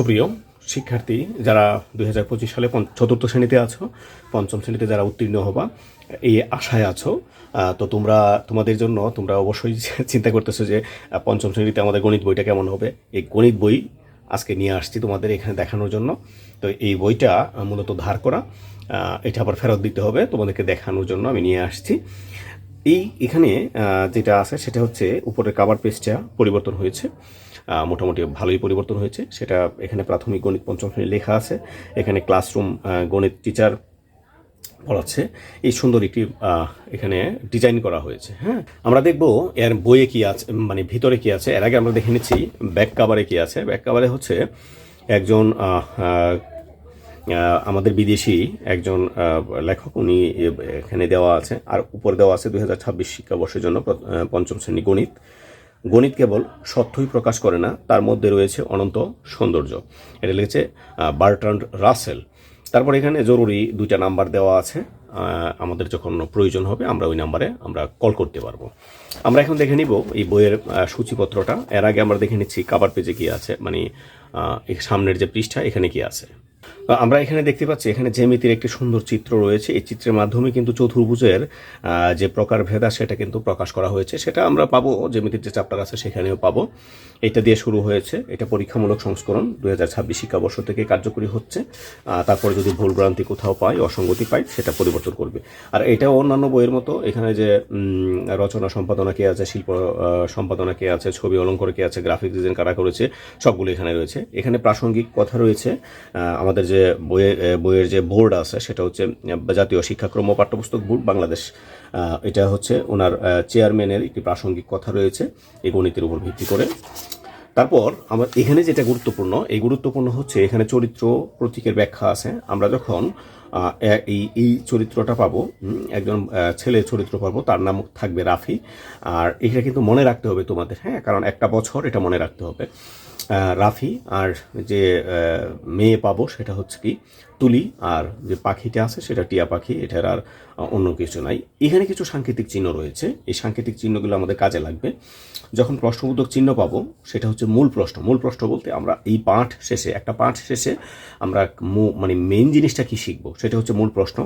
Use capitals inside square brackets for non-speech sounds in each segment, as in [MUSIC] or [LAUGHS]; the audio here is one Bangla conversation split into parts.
সুপ্রিয় শিক্ষার্থী, যারা দুই হাজার পঁচিশ সালে চতুর্থ শ্রেণীতে আছো, পঞ্চম শ্রেণীতে যারা উত্তীর্ণ হবা, এই আশায় আছো তো তোমরা, তোমাদের জন্য তোমরা অবশ্যই [LAUGHS] চিন্তা করতেছো যে পঞ্চম শ্রেণীতে আমাদের গণিত বইটা কেমন হবে। এই গণিত বই আজকে নিয়ে আসছি তোমাদের এখানে দেখানোর জন্য। তো এই বইটা মূলত ধার করা এটা আবার ফেরত দিতে হবে, তোমাদেরকে দেখানোর জন্য আমি নিয়ে আসছি। এই এখানে যেটা আছে সেটা হচ্ছে উপরের কাবার পেজটা পরিবর্তন হয়েছে। মোটামুটি ভালোই পরিবর্তন হয়েছে। সেটা এখানে প্রাথমিক গণিত পঞ্চম শ্রেণি লেখা আছে। এখানে ক্লাসরুম গণিত টিচার পড়াচ্ছে। এই সুন্দর একটি এখানে ডিজাইন করা হয়েছে হ্যাঁ? আমরা দেখব এর বইয়ে কি আছে মানে ভিতরে কি আছে। এর আগে আমরা দেখে নিচ্ছি ব্যাক কাভারে কি আছে। ব্যাক কাভারে হচ্ছে একজন আমাদের বিদেশি একজন লেখক। উনি এখানে দেওয়া আছে। আর উপরে দেওয়া আছে দুই হাজার ছাব্বিশ শিক্ষাবর্ষের জন্য পঞ্চম শ্রেণি গণিত। গণিত কেবল সত্যই প্রকাশ করে না, তার মধ্যে রয়েছে অনন্ত সৌন্দর্য। এটা লিখেছে বার্ট্রান্ড রাসেল। তারপর এখানে জরুরি দুইটা নাম্বার দেওয়া আছে আমাদের যখন প্রয়োজন হবে আমরা ওই নাম্বারে আমরা কল করতে পারব। আমরা এখন দেখে নিব এই বইয়ের সূচিপত্রটা। এর আগে আমরা দেখে নিচ্ছি কাবার পেজে কী আছে মানে সামনের যে পৃষ্ঠা, এখানে কি আছে। আমরা এখানে দেখতে পাচ্ছি এখানে জ্যামিতির একটি সুন্দর চিত্র রয়েছে। এই চিত্রের মাধ্যমে কিন্তু চতুর্ভুজের যে প্রকারভেদা সেটা কিন্তু প্রকাশ করা হয়েছে। সেটা আমরা পাবো জ্যামিতির যে চ্যাপ্টার আছে সেখানেও পাবো। এটা দিয়ে শুরু হয়েছে। এটা পরীক্ষামূলক সংস্করণ দুই হাজার ছাব্বিশ শিক্ষাবর্ষ থেকে কার্যকরী হচ্ছে। তারপরে যদি ভুলভ্রান্তি কোথাও পাই অসঙ্গতি পাই সেটা পরিবর্তন করবে। আর এটাও অন্যান্য বইয়ের মতো এখানে যে রচনা সম্পাদনা কে আছে শিল্প সম্পাদনা কে আছে ছবি অলঙ্কার কে আছে গ্রাফিক ডিজাইন কারা করেছে সবগুলো এখানে রয়েছে। এখানে প্রাসঙ্গিক কথা রয়েছে। আহ, আমাদের যে বইয়ের বইয়ের যে বোর্ড আছে, সেটা হচ্ছে জাতীয় শিক্ষাক্রম ও পাঠ্যপুস্তক বোর্ড বাংলাদেশ। এটা হচ্ছে ওনার চেয়ারম্যানের একটি প্রাসঙ্গিক কথা রয়েছে এই গণিতের উপর ভিত্তি করে। তারপর আমার এখানে যেটা গুরুত্বপূর্ণ, এই গুরুত্বপূর্ণ হচ্ছে এখানে চরিত্র প্রতীকের ব্যাখ্যা আছে। আমরা যখন এই এই চরিত্রটা পাবো একজন ছেলে চরিত্র পাবো, তার নাম থাকবে রাফি। আর এটা কিন্তু মনে রাখতে হবে তোমাদের হ্যাঁ? কারণ একটা বছর এটা মনে রাখতে হবে। রাফি আর যে মেয়ে পাবো সেটা হচ্ছে কি তুলি আর যে পাখিটা আছে সেটা টিয়া পাখি, এটার আর অন্য কিছু নাই। এখানে কিছু সাংকেতিক চিহ্ন রয়েছে। এই সাংকেতিক চিহ্নগুলো আমাদের কাজে লাগবে। যখন প্রশ্নবোধক চিহ্ন পাবো, সেটা হচ্ছে মূল প্রশ্ন। মূল প্রশ্ন বলতে আমরা এই পাঠ শেষে, একটা পাঠ শেষে আমরা মানে মেন জিনিসটা কি শিখব, সেটা হচ্ছে মূল প্রশ্ন।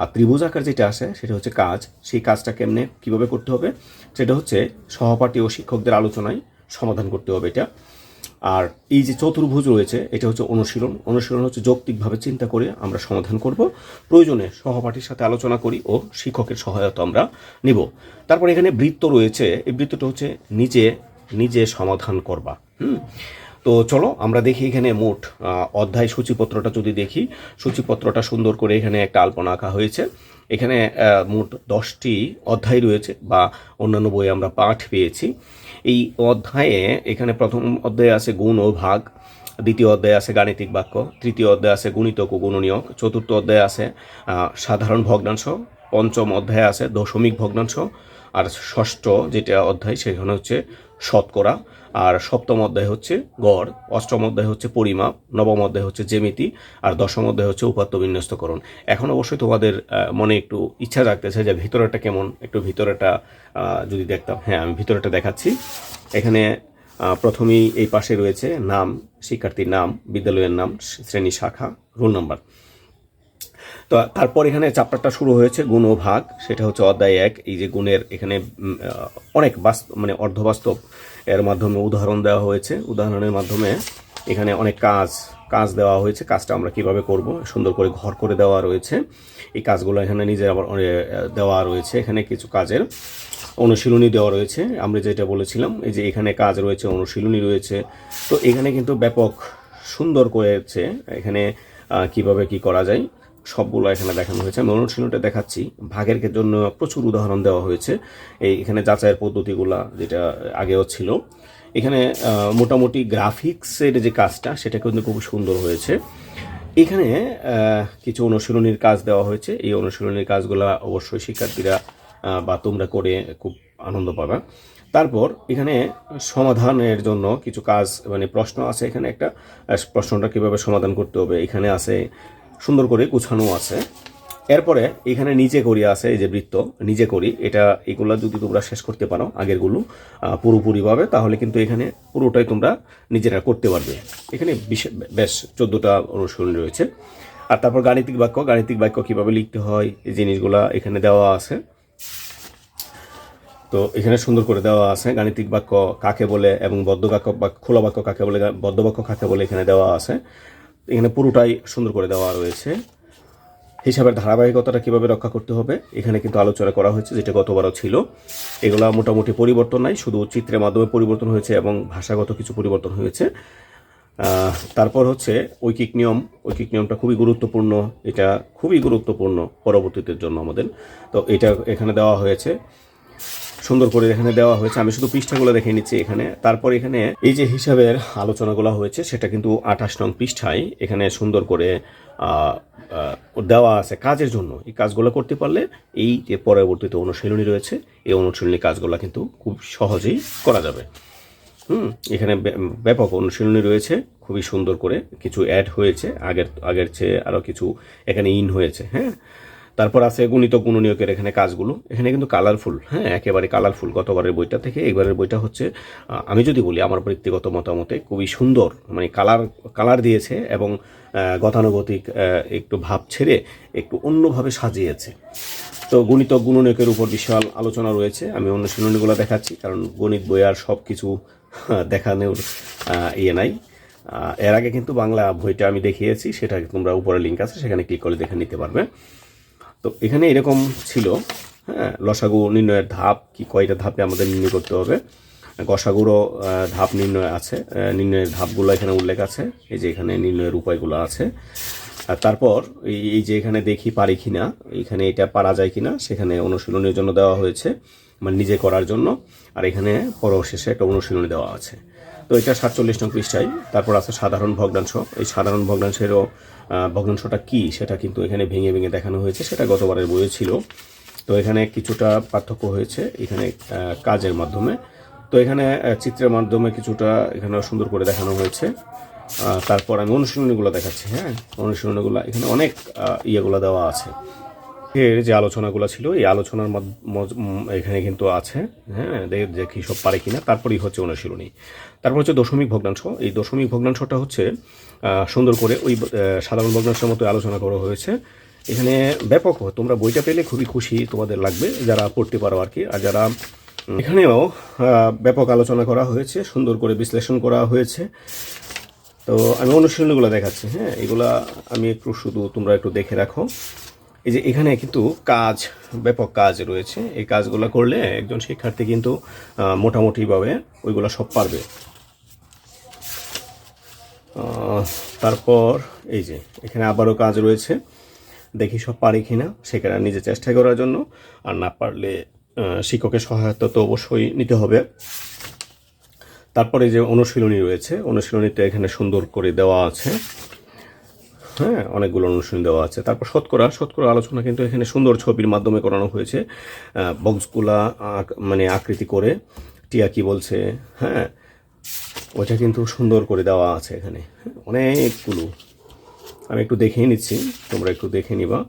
আর ত্রিভুজ আকার যেটা আছে, সেটা হচ্ছে কাজ। সেই কাজটা কেমনে, কীভাবে করতে হবে, সেটা হচ্ছে সহপাঠী ও শিক্ষকদের আলোচনায় সমাধান করতে হবে এটা। আর এই যে চতুর্ভুজ রয়েছে, এটা হচ্ছে অনুশীলন। অনুশীলন হচ্ছে যৌক্তিকভাবে চিন্তা করে আমরা সমাধান করব। প্রয়োজনে সহপাঠীর সাথে আলোচনা করি ও শিক্ষকের সহায়তা আমরা নিব। তারপর এখানে বৃত্ত রয়েছে। এই বৃত্তটা হচ্ছে নিজে নিজে সমাধান করবা। হুম? তো চলো আমরা দেখি এখানে মোট অধ্যায় সূচিপত্রটা যদি দেখি। সূচিপত্রটা সুন্দর করে এখানে একটা আলপনা আঁকা হয়েছে। এখানে মোট দশটি অধ্যায় রয়েছে বা অন্যান্য বইয়ে আমরা পাঠ পেয়েছি। এই অধ্যায়ে এখানে প্রথম অধ্যায়ে আছে গুণ ও ভাগ, দ্বিতীয় অধ্যায়ে আছে গাণিতিক বাক্য, তৃতীয় অধ্যায়ে আছে গুণিতক ও গুণনীয়ক, চতুর্থ অধ্যায়ে আছে সাধারণ ভগ্নাংশ, পঞ্চম অধ্যায়ে আছে দশমিক ভগ্নাংশ, আর ষষ্ঠ যেটা অধ্যায় সেখানে হচ্ছে শতকরা। আর সপ্তম অধ্যায় হচ্ছে গড়, অষ্টম অধ্যায় হচ্ছে পরিমাপ, নবম অধ্যায় হচ্ছে জেমিতি আর দশম অধ্যায় হচ্ছে উপাত্ত বিন্যস্তকরণ। এখন অবশ্যই তোমাদের মনে একটু ইচ্ছা জাগতেছে যে ভিতরেটা কেমন, একটু ভিতরেটা যদি দেখতাম। হ্যাঁ আমি ভিতরেটা দেখাচ্ছি। এখানে প্রথমেই এই পাশে রয়েছে নাম, শিক্ষার্থীর নাম, বিদ্যালয়ের নাম, শ্রেণি শাখা, রোল নাম্বার। তো তারপর এখানে চ্যাপ্টারটা শুরু হয়েছে গুণ ও ভাগ, সেটা হচ্ছে অধ্যায় এক, এই যে গুণের এখানে অনেক বাস্তব মানে অর্ধবাস্তব এর মাধ্যমে উদাহরণ দেওয়া হয়েছে। উদাহরণের মাধ্যমে এখানে অনেক কাজ কাজ দেওয়া হয়েছে। কাজটা আমরা কীভাবে করব? সুন্দর করে ঘর করে দেওয়া রয়েছে। এই কাজগুলো এখানে নিজের আবার দেওয়া রয়েছে। এখানে কিছু কাজের অনুশীলনী দেওয়া রয়েছে। আমরা যেটা বলেছিলাম, এই যে এখানে কাজ রয়েছে, অনুশীলনী রয়েছে। তো এখানে কিন্তু ব্যাপক সুন্দর করেছে। এখানে কীভাবে কি করা যায়? সবগুলো এখানে দেখানো হয়েছে। আমি অনুশীলনটা দেখাচ্ছি। ভাগের জন্য প্রচুর উদাহরণ দেওয়া হয়েছে। এই এখানে যাচাইয়ের পদ্ধতিগুলা যেটা আগেও ছিল। এখানে মোটামুটি গ্রাফিক্সের যে কাজটা, সেটা কিন্তু খুব সুন্দর হয়েছে। এখানে কিছু অনুশীলনীর কাজ দেওয়া হয়েছে। এই অনুশীলনীর কাজগুলো অবশ্যই শিক্ষার্থীরা বা তোমরা করে খুব আনন্দ পাবা। তারপর এখানে সমাধানের জন্য কিছু কাজ মানে প্রশ্ন আছে এখানে একটা। প্রশ্নটা কীভাবে সমাধান করতে হবে? এখানে আছে সুন্দর করে গুছানো আছে। এরপরে এখানে নিচে করি আছে, এই যে বৃত্ত নিজে করি এটা এগুলা যদি তোমরা শেষ করতে পারো আগেরগুলো পুরোপুরিভাবে, তাহলে কিন্তু এখানে পুরোটাই তোমরা নিজেরা করতে পারবে। এখানে বেশ, চোদ্দোটা অনুশীলনী রয়েছে। আর তারপর গাণিতিক বাক্য গাণিতিক বাক্য কীভাবে লিখতে হয়, এই জিনিসগুলা এখানে দেওয়া আছে। তো এখানে সুন্দর করে দেওয়া আছে, গাণিতিক বাক্য কাকে বলে এবং বদ্ধ বাক্য বা খোলা বাক্য কাকে বলে, বদ্ধ বাক্য কাকে বলে এখানে দেওয়া আছে। এখানে পুরোটাই সুন্দর করে দেওয়া রয়েছে। হিসাবের ধারাবাহিকতাটা কীভাবে রক্ষা করতে হবে, এখানে কিন্তু আলোচনা করা হয়েছে, যেটা গতবারও ছিল। এগুলো মোটামুটি পরিবর্তন নাই, শুধু চিত্রের মাধ্যমে পরিবর্তন হয়েছে এবং ভাষাগত কিছু পরিবর্তন হয়েছে। তারপর হচ্ছে ঐকিক নিয়ম। ঐকিক নিয়মটা খুবই গুরুত্বপূর্ণ, এটা খুবই গুরুত্বপূর্ণ পরবর্তীদের জন্য আমাদের। তো এটা এখানে দেওয়া হয়েছে। সুন্দর করে এখানে দেওয়া হয়েছে। আমি শুধু পৃষ্ঠাগুলো দেখে নিচ্ছি এখানে। তারপর এখানে এই যে হিসাবের আলোচনাগুলো হয়েছে, সেটা কিন্তু আঠাশ নং পৃষ্ঠায় এখানে সুন্দর করে দেওয়া আছে কাজের জন্য। এই কাজগুলো করতে পারলে এই যে পরবর্তীতে অনুশীলনী রয়েছে, এই অনুশীলনী কাজগুলো কিন্তু খুব সহজেই করা যাবে। হুম, এখানে ব্য- ব্যাপক অনুশীলনী রয়েছে। খুবই সুন্দর করে কিছু অ্যাড হয়েছে। আগের আগের চেয়ে আরও কিছু এখানে ইন হয়েছে হ্যাঁ? তারপর আছে গণিত গুণনীয়কের এখানে কাজগুলো। এখানে কিন্তু কালারফুল হ্যাঁ একেবারে কালারফুল গতবারের বইটা থেকে এবারের বইটা হচ্ছে আমি যদি বলি আমার ব্যক্তিগত মতামতে খুবই সুন্দর মানে কালার কালার দিয়েছে এবং গতানুগতিক একটু ভাব ছেড়ে একটু অন্যভাবে সাজিয়েছে। তো গণিত গুণনীয়কের উপর বিশাল আলোচনা রয়েছে, আমি অন্য অনুশীলনীগুলো দেখাচ্ছি, কারণ গণিত বই আর সব কিছু দেখানোর ইয়ে নাই। এর আগে কিন্তু বাংলা বইটা আমি দেখিয়েছি, সেটা তোমরা উপরে লিঙ্ক আছে, সেখানে ক্লিক করে দেখে নিতে পারবে। তো এখানে এরকম ছিল হ্যাঁ লসাগু নির্ণয়ের ধাপ কি, কয়টা ধাপে আমাদের নির্ণয় করতে হবে? গসাগুরও ধাপ নির্ণয় আছে নির্ণয়ের ধাপগুলো এখানে উল্লেখ আছে, এই যে এখানে নির্ণয়ের উপায়গুলো আছে। আর তারপর এই যে এখানে দেখি পারি কিনা, এখানে এটা পারা যায় কিনা, সেখানে অনুশীলনের জন্য দেওয়া হয়েছে মানে নিজে করার জন্য। আর এখানে পরশেষে একটা অনুশীলনী দেওয়া আছে। তো এটা সাতচল্লিশ নং পৃষ্ঠায়। তারপর আছে সাধারণ ভগ্নাংশ। এই সাধারণ ভগ্নাংশেরও ভগ্নাংশটা কি সেটা কিন্তু এখানে ভেঙে ভেঙে দেখানো হয়েছে। সেটা গতবারের বইয়ে ছিল। তো এখানে কিছুটা পার্থক্য হয়েছে এখানে কাজের মাধ্যমে। তো এখানে চিত্রের মাধ্যমে কিছুটা এখানে সুন্দর করে দেখানো হয়েছে। তারপর আমি অনুশীলনীগুলো দেখাচ্ছি হ্যাঁ? অনুশীলনীগুলো, এখানে অনেক ইয়েগুলো দেওয়া আছে। এর যে আলোচনাগুলো ছিল, এই আলোচনার এখানে কিন্তু আছে হ্যাঁ দে- দেখি সব পারে কিনা। তারপরেই হচ্ছে অনুশীলনী। তারপর হচ্ছে দশমিক ভগ্নাংশ। এই দশমিক ভগ্নাংশটা হচ্ছে সুন্দর করে ওই সাধারণ ভগ্নাংশের মতো আলোচনা করা হয়েছে। এখানে ব্যাপক, তোমরা বইটা পেলে খুবই খুশি তোমাদের লাগবে, যারা পড়তে পারো আর কি। আর যারা এখানেও ব্যাপক আলোচনা করা হয়েছে, সুন্দর করে বিশ্লেষণ করা হয়েছে। তো আমি অনুশীলনীগুলো দেখাচ্ছি হ্যাঁ এগুলা আমি একটু শুধু তোমরা একটু দেখে রাখো। এই যে এখানে কিন্তু কাজ, ব্যাপক কাজ রয়েছে। এই কাজগুলো করলে একজন শিক্ষার্থী কিন্তু মোটামুটিভাবে ওইগুলো সব পারবে। তারপর এই যে এখানে আবারও কাজ রয়েছে। দেখি সব পারি কিনা, সেখানে নিজে চেষ্টা করার জন্য। আর না পারলে শিক্ষকের সহায়তা তো অবশ্যই নিতে হবে। তারপরে যে অনুশীলনী রয়েছে অনুশীলনীতে এখানে সুন্দর করে দেওয়া আছে। হ্যাঁ অনেকগুলো অনুশীলন দেওয়া আছে। তারপর শতকরা শতকরা আলোচনা কিন্তু এখানে সুন্দর ছবির মাধ্যমে করানো হয়েছে। বক্সগুলা মানে আকৃতি করে টিয়া কি বলছে হ্যাঁ ওইটা কিন্তু সুন্দর করে দেওয়া আছে এখানে। হ্যাঁ, অনেকগুলো। আমি একটু দেখেই নিচ্ছি তোমরা একটু দেখে নিবা।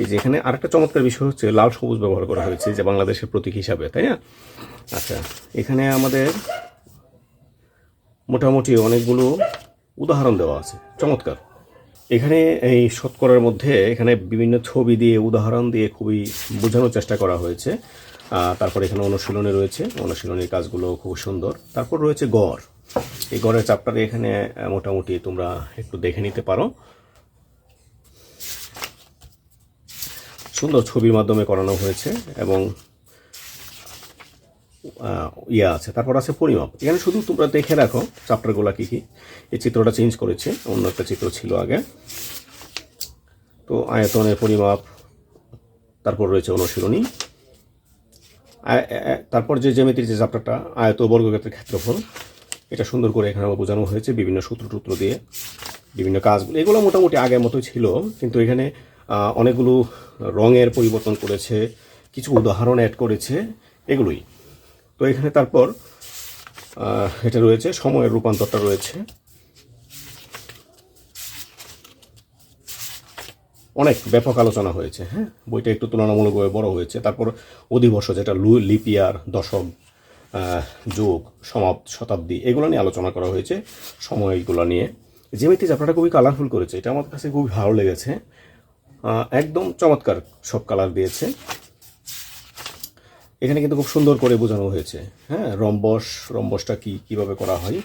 এই যে এখানে আরেকটা চমৎকার বিষয় হচ্ছে লাল সবুজ ব্যবহার করা হয়েছে যে বাংলাদেশের প্রতীক হিসাবে তাই না? আচ্ছা এখানে আমাদের মোটামুটি অনেকগুলো উদাহরণ দেওয়া আছে চমৎকার। এখানে এই শতকরার মধ্যে এখানে বিভিন্ন ছবি দিয়ে, উদাহরণ দিয়ে খুবই বোঝানোর চেষ্টা করা হয়েছে। তারপর এখানে অনুশীলনে রয়েছে। অনুশীলনের কাজগুলো খুব সুন্দর। তারপর রয়েছে গড়। এই গড়ের চাপটারে এখানে মোটামুটি তোমরা একটু দেখে নিতে পারো। সুন্দর ছবির মাধ্যমে করানো হয়েছে এবং ইয়ে আছে। তারপর আছে পরিমাপ। এখানে শুধু তোমরা দেখে রাখো চ্যাপ্টারগুলো কী কী। এই চিত্রটা চেঞ্জ করেছে, অন্য একটা চিত্র ছিল আগে। তো আয়তনের পরিমাপ, তারপর রয়েছে অনুশীলনী। তারপর যে জ্যামিতির যে চ্যাপ্টারটা, আয়ত বর্গক্ষেত্রের ক্ষেত্রফল, এটা সুন্দর করে এখানে বোঝানো হয়েছে বিভিন্ন সূত্র টুত্র দিয়ে, বিভিন্ন কাজগুলো। এগুলো মোটামুটি আগের মতোই ছিল, কিন্তু এখানে অনেকগুলো রঙের পরিবর্তন করেছে, কিছু উদাহরণ অ্যাড করেছে, এগুলোই। তো এখানে তারপর এটা রয়েছে, সময়ের রূপান্তরটা রয়েছে। অনেক ব্যাপক আলোচনা হয়েছে হ্যাঁ? বইটা একটু তুলনামূলকভাবে বড় হয়েছে। তারপর অধিবর্ষ, যেটা লু- লিপিয়ার দশক যুগ সমাপ শতাব্দী, এগুলো নিয়ে আলোচনা করা হয়েছে সময় সময়গুলো নিয়ে। জ্যামিতি চ্যাপ্টারটা খুবই কালারফুল করেছে, এটা আমার কাছে খুবই ভালো লেগেছে। একদম চমৎকার সব কালার দিয়েছে। এখানে কিন্তু খুব সুন্দর করে বোঝানো হয়েছে। হ্যাঁ রম্বস, রম্বসটা কি, কীভাবে করা হয়,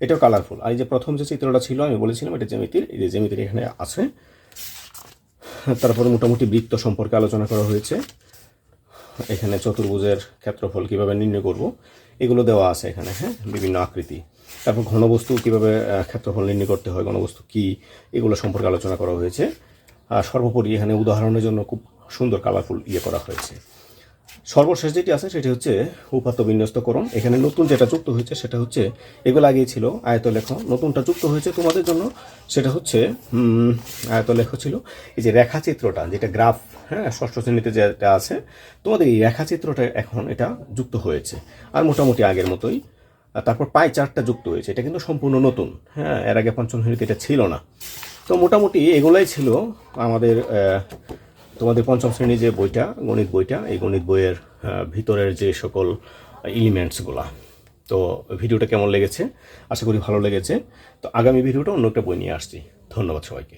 এটাও কালারফুল আর এই যে প্রথম যে চিত্রটা ছিল, আমি বলেছিলাম এটা জ্যামিতির, এই যে জ্যামিতির এখানে আছে। তারপরে মোটামুটি বৃত্ত সম্পর্কে আলোচনা করা হয়েছে। এখানে চতুর্ভুজের ক্ষেত্রফল কীভাবে নির্ণয় করব, এগুলো দেওয়া আছে এখানে হ্যাঁ বিভিন্ন আকৃতি। তারপর ঘনবস্তু কীভাবে ক্ষেত্রফল নির্ণয় করতে হয়, ঘনবস্তু কি, এগুলো সম্পর্কে আলোচনা করা হয়েছে। আর সর্বোপরি এখানে উদাহরণের জন্য খুব সুন্দর কালারফুল ইয়ে করা হয়েছে। সর্বশেষ যেটি আছে সেটি হচ্ছে উপাত্ত বিন্যস্তকরণ। এখানে নতুন যেটা যুক্ত হয়েছে সেটা হচ্ছে, এগুলো আগেই ছিল, আয়তলেখ। নতুনটা যুক্ত হয়েছে তোমাদের জন্য, সেটা হচ্ছে আয়তলেখ ছিল। এই যে রেখাচিত্রটা, যেটা গ্রাফ হ্যাঁ ষষ্ঠ শ্রেণীতে যেটা আছে, তোমাদের এই রেখাচিত্রটা এখন এটা যুক্ত হয়েছে, আর মোটামুটি আগের মতোই। তারপর পাই চারটা যুক্ত হয়েছে, এটা কিন্তু সম্পূর্ণ নতুন হ্যাঁ এর আগে পঞ্চম শ্রেণীতে এটা ছিল না। তো মোটামুটি এগুলাই ছিল আমাদের তোমাদের পঞ্চম শ্রেণির যে বইটা, গণিত বইটা, এই গণিত বইয়ের ভিতরের যে সকল এলিমেন্টসগুলা তো ভিডিওটা কেমন লেগেছে? আশা করি ভালো লেগেছে। তো আগামী ভিডিওটা অন্য একটা বই নিয়ে আসছি। ধন্যবাদ সবাইকে।